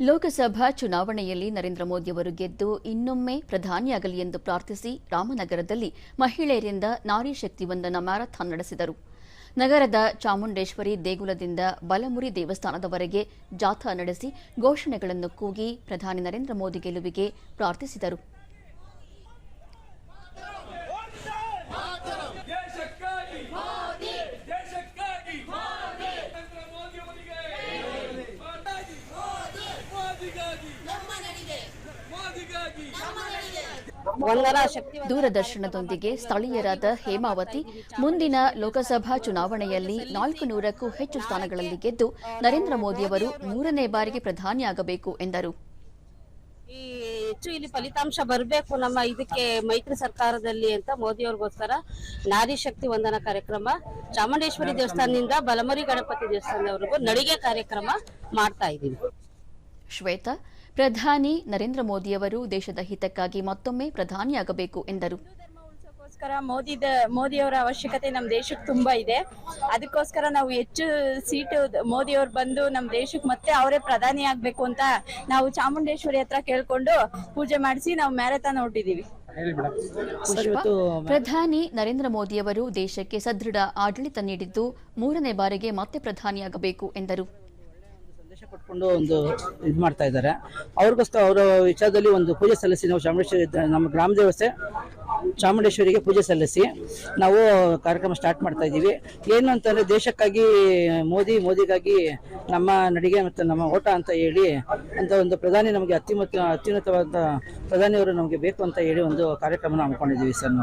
ಲೋಕಸಭಾ ಚುನಾವಣೆಯಲ್ಲಿ ನರೇಂದ್ರ ಮೋದಿಯವರು ಗೆದ್ದು ಇನ್ನೊಮ್ಮೆ ಪ್ರಧಾನಿಯಾಗಲಿ ಎಂದು ಪ್ರಾರ್ಥಿಸಿ ರಾಮನಗರದಲ್ಲಿ ಮಹಿಳೆಯರಿಂದ ನಾರಿ ಶಕ್ತಿ ವಂದನ ಮ್ಯಾರಥಾನ್ ನಡೆಸಿದರು. ನಗರದ ಚಾಮುಂಡೇಶ್ವರಿ ದೇಗುಲದಿಂದ ಬಲಮುರಿ ದೇವಸ್ಥಾನದವರೆಗೆ ಜಾಥಾ ನಡೆಸಿ ಘೋಷಣೆಗಳನ್ನು ಕೂಗಿ ಪ್ರಧಾನಿ ನರೇಂದ್ರ ಮೋದಿ ಗೆಲುವಿಗೆ ಪ್ರಾರ್ಥಿಸಿದರು ದೇಶಕ್ಕಾಗಿ ದೇಶಕ್ಕಾಗಿ ನರೇಂದ್ರ ಮೋದಿ ಅವರಿಗೆ ಮೋದಿಗಾಗಿ ಮೋದಿಗಾಗಿ ಮೋದಿಗಾಗಿ ವಂದನಾ ಶಕ್ತಿ ದೂರದರ್ಶನದೊಂದಿಗೆ ಸ್ಥಳೀಯರಾದ ಹೇಮಾವತಿ ಮುಂದಿನ ಲೋಕಸಭಾ ಚುನಾವಣೆಯಲ್ಲಿ ನಾಲ್ಕು ನೂರಕ್ಕೂ ಹೆಚ್ಚು ಸ್ಥಾನಗಳಲ್ಲಿ ಗೆದ್ದು ನರೇಂದ್ರ ಮೋದಿಯವರು ಮೂರನೇ ಬಾರಿಗೆ ಪ್ರಧಾನಿಯಾಗಬೇಕು ಎಂದರು. ಈ ಹೆಚ್ಚು ಇಲ್ಲಿ ಫಲಿತಾಂಶ ಬರಬೇಕು ನಮ್ಮ ಇದಕ್ಕೆ ಮೈತ್ರಿ ಸರ್ಕಾರದಲ್ಲಿ ಅಂತ ಮೋದಿ ಅವ್ರಿಗೋಸ್ಕರ ನಾರಿ ಶಕ್ತಿ ವಂದನಾ ಕಾರ್ಯಕ್ರಮ ಚಾಮುಂಡೇಶ್ವರಿ ದೇವಸ್ಥಾನದಿಂದ ಬಲಮರಿ ಗಣಪತಿ ದೇವಸ್ಥಾನದವರೆಗೂ ನಡಿಗೆ ಕಾರ್ಯಕ್ರಮ ಮಾಡ್ತಾ ಇದ್ದೀವಿ. ಶ್ವೇತಾ ಪ್ರಧಾನಿ ನರೇಂದ್ರ ಮೋದಿಯವರು ದೇಶದ ಹಿತಕ್ಕಾಗಿ ಮತ್ತೊಮ್ಮೆ ಪ್ರಧಾನಿಯಾಗಬೇಕು ಎಂದರು. ಮೋದಿ ಮೋದಿ ಮೋದಿಯವರ ಅವಶ್ಯಕತೆ ನಮ್ಮ ದೇಶಕ್ಕೆ ತುಂಬಾ ಇದೆ. ಅದಕ್ಕೋಸ್ಕರ ನಾವು ಹೆಚ್ಚು ಸೀಟು ಮೋದಿ ಅವ್ರು ಬಂದು ನಮ್ಮ ದೇಶಕ್ಕೆ ಮತ್ತೆ ಅವರೇ ಪ್ರಧಾನಿ ಆಗ್ಬೇಕು ಅಂತ ನಾವು ಚಾಮುಂಡೇಶ್ವರಿ ಹತ್ರ ಕೇಳ್ಕೊಂಡು ಪೂಜೆ ಮಾಡಿಸಿ ನಾವು ಮ್ಯಾರಥಾನ್ ಹೊರಟಿದೀವಿ ಪ್ರಧಾನಿ ನರೇಂದ್ರ ಮೋದಿಯವರು ದೇಶಕ್ಕೆ ಸದೃಢ ಆಡಳಿತ ನೀಡಿದ್ದು ಮೂರನೇ ಬಾರಿಗೆ ಮತ್ತೆ ಪ್ರಧಾನಿಯಾಗಬೇಕು ಎಂದರು. ಸಂದೇಶ ಕೊಟ್ಕೊಂಡು ಒಂದು ಇದು ಮಾಡ್ತಾ ಇದ್ದಾರೆ. ಅವ್ರಿಗೋಸ್ಕರ ಅವರ ವಿಚಾರದಲ್ಲಿ ಒಂದು ಪೂಜೆ ಸಲ್ಲಿಸಿ ನಾವು ಚಾಮುಂಡೇಶ್ವರಿ ನಮ್ಮ ಗ್ರಾಮ ದೇವಸ್ಥೆ ಚಾಮುಂಡೇಶ್ವರಿಗೆ ಪೂಜೆ ಸಲ್ಲಿಸಿ ನಾವು ಕಾರ್ಯಕ್ರಮ ಸ್ಟಾರ್ಟ್ ಮಾಡ್ತಾ ಇದ್ದೀವಿ. ಏನು ಅಂತಂದರೆ ದೇಶಕ್ಕಾಗಿ ಮೋದಿ, ಮೋದಿಗಾಗಿ ನಮ್ಮ ನಡಿಗೆ ಮತ್ತು ನಮ್ಮ ಓಟ ಅಂತ ಹೇಳಿ ಅಂತ ಒಂದು ಪ್ರಧಾನಿ ನಮಗೆ ಅತ್ಯುನ್ನತ ಅತ್ಯುನ್ನತವಾದ ಪ್ರಧಾನಿಯವರು ನಮಗೆ ಬೇಕು ಅಂತ ಹೇಳಿ ಒಂದು ಕಾರ್ಯಕ್ರಮನ ಹಮ್ಮಿಕೊಂಡಿದ್ದೀವಿ ಸರ್ ನಾವು.